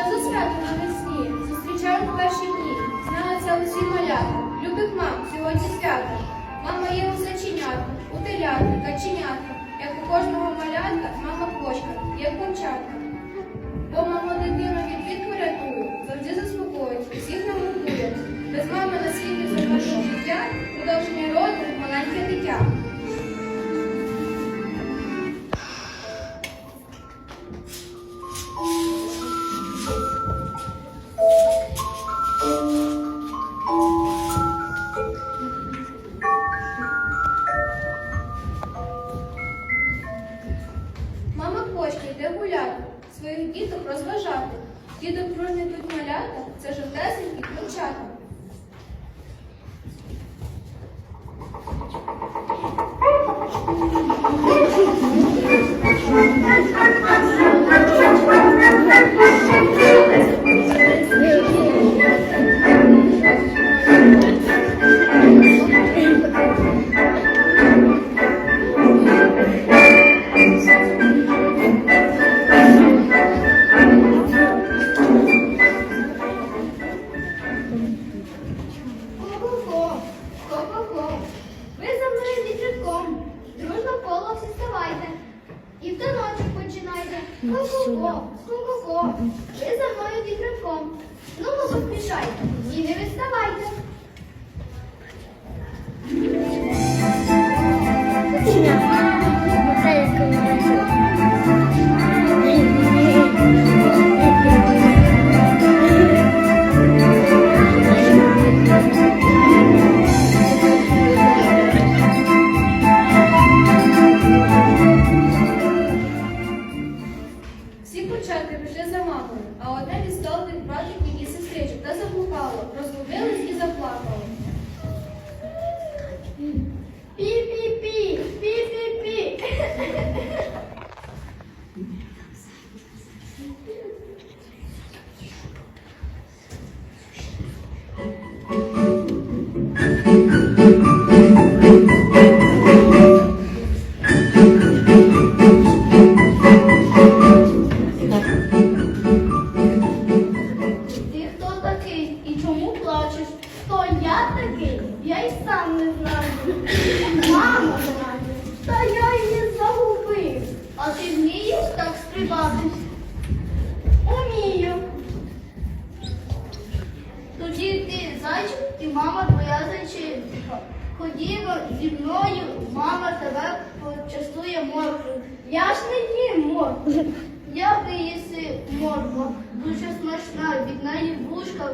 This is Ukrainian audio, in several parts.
Що за свято навесні? Зустрічають перші дні. Знали це усі малята. Любих мам, сьогодні свято. Мама є у заченятку, у телятку, каченятка. Як у кожного малятка, мама кошка, як курчатка. Бо мама дитину від віку рятує, завжди заспокоїть, всіх нам годує. Без мами на світі завершить життя, продовження роду, маленьке дитя. Стрибати? Умію. Тоді ти зайчик і мама твоя зайчинка. Ходімо зі мною, мама тебе почастує морквою. Я ж не їм моркву. Ти їси морква? Дуже смачна, від неї вушка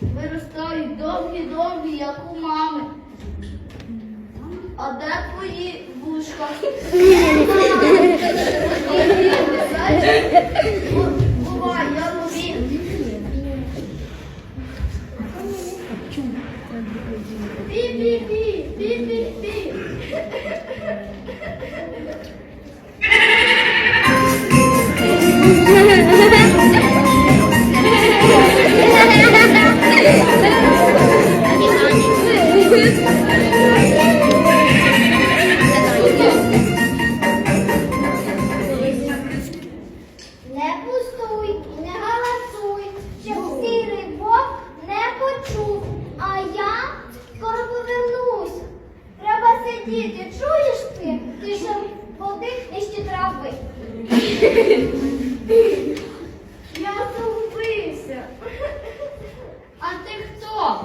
виростають довгі-довгі, як у мами. А де твої вушка? Bi bi bi bi bi bi. Сидіти, чуєш ти? Ти ще води і ще трави. Я загубився. А ти хто?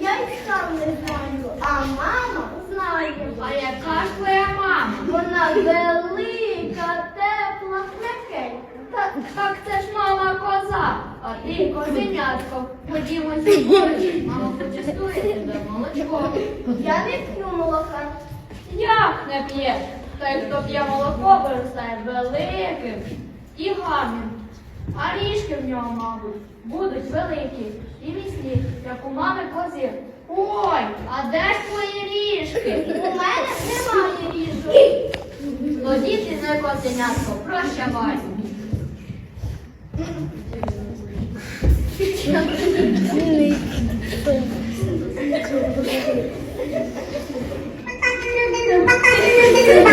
Я й сам не знаю, а мама знає. А яка ж твоя мама? Вона велика, тепла, м'якенька. Так, так це ж мама коза, а ти козенятко. Ходімо сьогодні, мама почастує тебе молочком. Я не п'ю молока. Як не п'є? Той, хто п'є молоко, виростає великим і гарним. А ріжки в нього, мабуть, будуть великі і міцні, як у мами кози. Ой, а де ж твої ріжки? У мене немає ріжок. Тоді ти не козенятко, прощавай. Thank Thank you.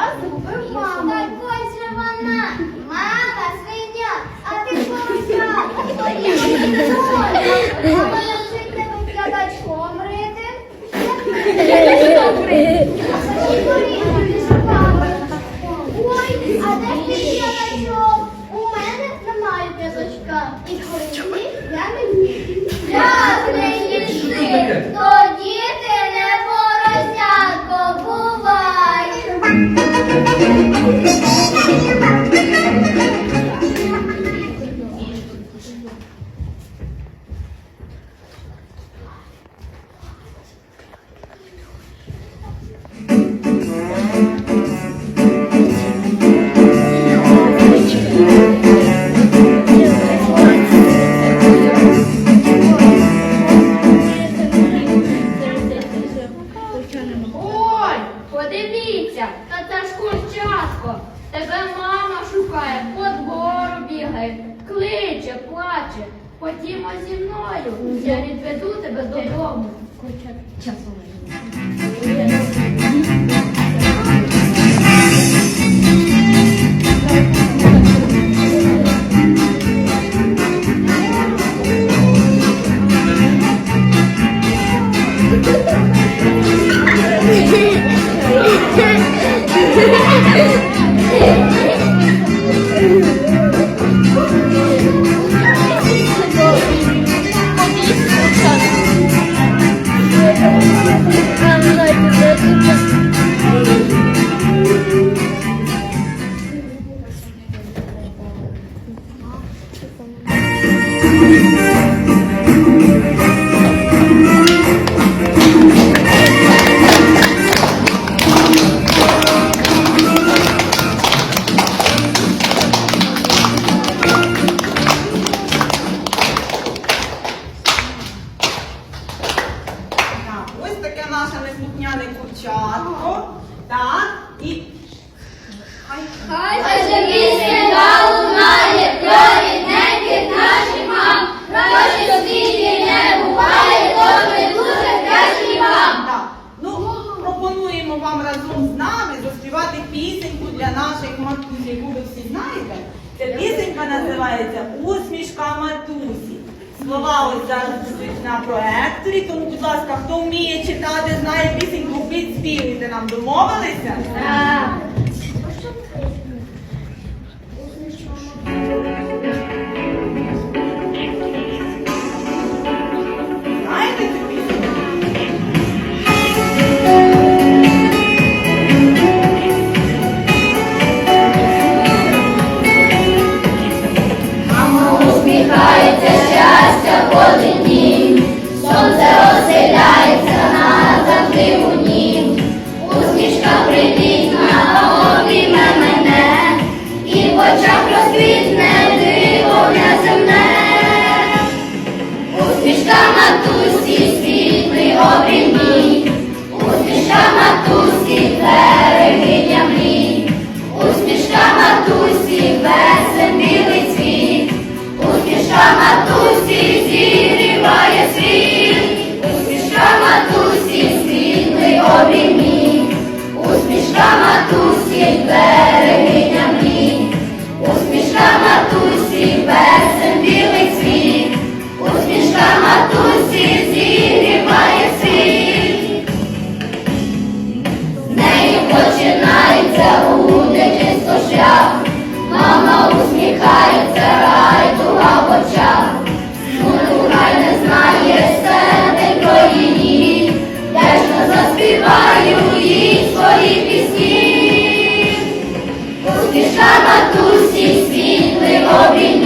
я загубив маму. Так ось вона. Мама, свиня, а ти поруча. А вона жить А тоді поріжу, ти ж. Ой, а де ж ти? У мене немає п'ятачка. І коли я мені. Я. Ходімо зі мною, я відведу тебе додому. Хоча часу. називається Усмішка матусі. Слова ось зараз будуть на проекторі, тому, будь ласка, хто вміє читати, знає пісеньку, підспівуйте нам, домовилися? Так. chiama tu si imperi всі світли обійняли.